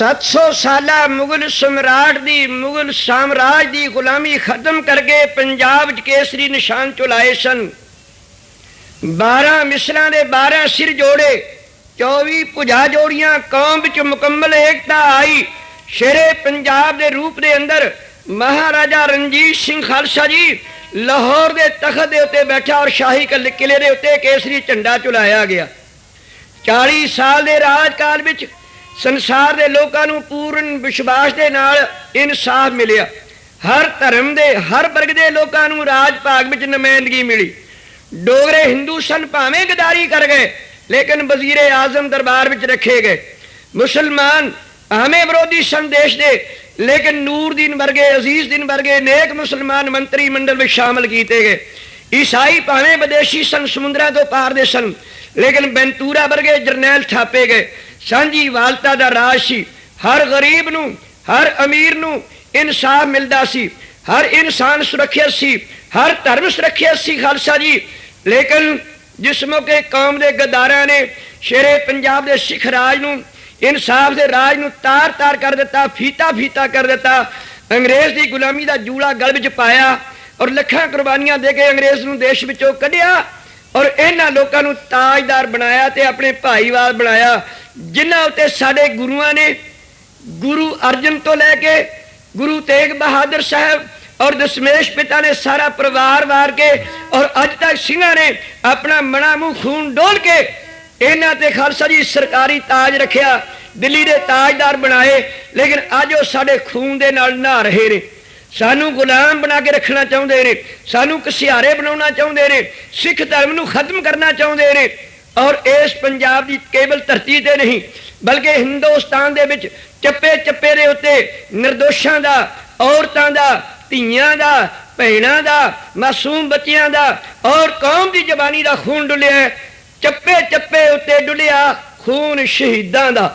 700 ਸਾਲਾ ਮੁਗਲ ਸਮਰਾਟ ਦੀ, ਮੁਗਲ ਸਾਮਰਾਜ ਦੀ ਗੁਲਾਮੀ ਖਤਮ ਕਰਕੇ ਪੰਜਾਬ 'ਚ ਕੇਸਰੀ ਨਿਸ਼ਾਨ ਚੁਲਾਏ ਸਨ। 12 ਮਿਸਲਾਂ ਦੇ 12 ਸਿਰ ਜੋੜੇ 24 ਭੁਜਾ ਜੋੜੀਆਂ, ਕੌਮ ਵਿੱਚ ਮੁਕੰਮਲ ਏਕਤਾ ਆਈ। ਸ਼ੇਰੇ ਪੰਜਾਬ ਦੇ ਰੂਪ ਦੇ ਅੰਦਰ ਮਹਾਰਾਜਾ ਰਣਜੀਤ ਸਿੰਘ ਖਾਲਸਾ ਜੀ ਲਾਹੌਰ ਦੇ ਤਖਤ ਦੇ ਉੱਤੇ ਬੈਠਾ ਔਰ ਸ਼ਾਹੀ ਕਿਲ- ਕਿਲੇ ਦੇ ਉੱਤੇ ਕੇਸਰੀ ਝੰਡਾ ਚੁਲਾਇਆ ਗਿਆ। 40 ਸਾਲ ਦੇ ਰਾਜ ਕਾਲ ਵਿੱਚ ਸੰਸਾਰ ਦੇ ਲੋਕਾਂ ਨੂੰ ਪੂਰਨ ਵਿਸ਼ਵਾਸ ਦੇ ਨਾਲ ਇਨਸਾਫ ਮਿਲਿਆ। ਹਰ ਧਰਮ ਦੇ, ਹਰ ਵਰਗ ਦੇ ਲੋਕਾਂ ਨੂੰ ਰਾਜ ਭਾਗ ਵਿੱਚ ਨੁਮਾਇੰਦਗੀ ਮਿਲੀ। ਡੋਗਰੇ ਹਿੰਦੂ ਸਨ ਭਾਵੇਂ ਗਦਾਰੀ ਕਰ ਗਏ, ਲੇਕਿਨ ਵਜ਼ੀਰੇ ਆਜ਼ਮ ਦਰਬਾਰ ਵਿੱਚ ਰੱਖੇ ਗਏ। ਮੁਸਲਮਾਨ ਭਾਵੇਂ ਵਿਰੋਧੀ ਸਨ ਦੇਸ਼ ਦੇ, ਲੇਕਿਨ ਨੂਰਦੀਨ ਵਰਗੇ ਅਜ਼ੀਜ਼ਦੀਨ ਵਰਗੇ ਨੇਕ ਮੁਸਲਮਾਨ ਮੰਤਰੀ ਮੰਡਲ ਵਿੱਚ ਸ਼ਾਮਲ ਕੀਤੇ ਗਏ। ਈਸਾਈ ਭਾਵੇਂ ਵਿਦੇਸ਼ੀ ਸਨ, ਸਮੁੰਦਰਾਂ ਤੋਂ ਪਾਰ ਦੇ ਸਨ, ਲੇਕਿਨ ਬੈਂਤੂਰਾ ਵਰਗੇ ਜਰਨੈਲ ਥਾਪੇ ਗਏ। ਸਾਂਝੀ ਵਾਲਤਾ ਦਾ ਰਾਜ ਸੀ। ਹਰ ਗਰੀਬ ਨੂੰ, ਹਰ ਅਮੀਰ ਨੂੰ ਇਨਸਾਫ ਮਿਲਦਾ ਸੀ। ਹਰ ਇਨਸਾਨ ਸੁਰੱਖਿਅਤ ਸੀ। ਹਰ ਧਰਮ ਸੁਰੱਖਿਅਤ ਸੀ ਖਾਲਸਾ ਜੀ। ਲੇਕਿਨ ਜਿਸ ਮੌਕੇ ਕੌਮ ਦੇ ਗਦਾਰਾਂ ਨੇ ਸ਼ੇਰੇ ਪੰਜਾਬ ਦੇ ਸਿੱਖ ਰਾਜ ਨੂੰ, ਇਨਸਾਫ ਦੇ ਰਾਜ ਨੂੰ ਤਾਰ-ਤਾਰ ਕਰ ਦਿੱਤਾ, ਫੀਤਾ-ਫੀਤਾ ਕਰ ਦਿੱਤਾ, ਅੰਗਰੇਜ਼ ਦੀ ਗੁਲਾਮੀ ਦਾ ਜੂੜਾ ਗਲ ਵਿੱਚ ਪਾਇਆ ਔਰ ਲੱਖਾਂ ਕੁਰਬਾਨੀਆਂ ਦੇ ਕੇ ਅੰਗਰੇਜ਼ ਨੂੰ ਦੇਸ਼ ਵਿੱਚੋਂ ਕੱਢਿਆ ਔਰ ਇਹਨਾਂ ਲੋਕਾਂ ਨੂੰ ਤਾਜਦਾਰ ਬਣਾਇਆ ਤੇ ਆਪਣੇ ਭਾਈਵਾਲ ਬਣਾਇਆ। ਜਿਨ੍ਹਾਂ ਉੱਤੇ ਸਾਡੇ ਗੁਰੂਆਂ ਨੇ ਗੁਰੂ ਅਰਜਨ ਤੋਂ ਲੈ ਕੇ ਗੁਰੂ ਤੇਗ ਬਹਾਦਰ ਸਾਹਿਬ ਔਰ ਦਸ਼ਮੇਸ਼ ਪਿਤਾ ਨੇ ਸਾਰਾ ਪਰਿਵਾਰ ਵਾਰ ਕੇ ਔਰ ਅੱਜ ਤੱਕ ਸਿੰਘਾਂ ਨੇ ਆਪਣਾ ਮਣਾ ਮੂੰਹ ਖੂਨ ਡੋਲ ਕੇ ਇਹਨਾਂ ਤੇ ਖਾਲਸਾ ਜੀ ਸਰਕਾਰੀ ਤਾਜ ਰੱਖਿਆ, ਦਿੱਲੀ ਦੇ ਤਾਜਦਾਰ ਬਣਾਏ, ਲੇਕਿਨ ਅੱਜ ਉਹ ਸਾਡੇ ਖੂਨ ਦੇ ਨਾਲ ਨਹਾ ਰਹੇ ਨੇ। ਸਾਨੂੰ ਗੁਲਾਮ ਬਣਾ ਕੇ ਰੱਖਣਾ ਚਾਹੁੰਦੇ ਨੇ, ਸਾਨੂੰ ਕਸਿਆਰੇ ਬਣਾਉਣਾ ਚਾਹੁੰਦੇ ਨੇ, ਸਿੱਖ ਧਰਮ ਨੂੰ ਖਤਮ ਕਰਨਾ ਚਾਹੁੰਦੇ ਨੇ। ਔਰ ਇਸ ਪੰਜਾਬ ਦੀ ਕੇਵਲ ਧਰਤੀ ਤੇ ਨਹੀਂ, ਬਲਕਿ ਹਿੰਦੁਸਤਾਨ ਦੇ ਵਿੱਚ ਚੱਪੇ ਚੱਪੇ ਦੇ ਉੱਤੇ ਨਿਰਦੋਸ਼ਾਂ ਦਾ, ਔਰਤਾਂ ਦਾ, ਧੀਆਂ ਦਾ, ਭੈਣਾਂ ਦਾ, ਮਾਸੂਮ ਬੱਚਿਆਂ ਦਾ ਔਰ ਕੌਮ ਦੀ ਜਵਾਨੀ ਦਾ ਖੂਨ ਡੁੱਲਿਆ ਹੈ। ਚੱਪੇ ਚੱਪੇ ਉੱਤੇ ਡੁੱਲਿਆ ਖੂਨ ਸ਼ਹੀਦਾਂ ਦਾ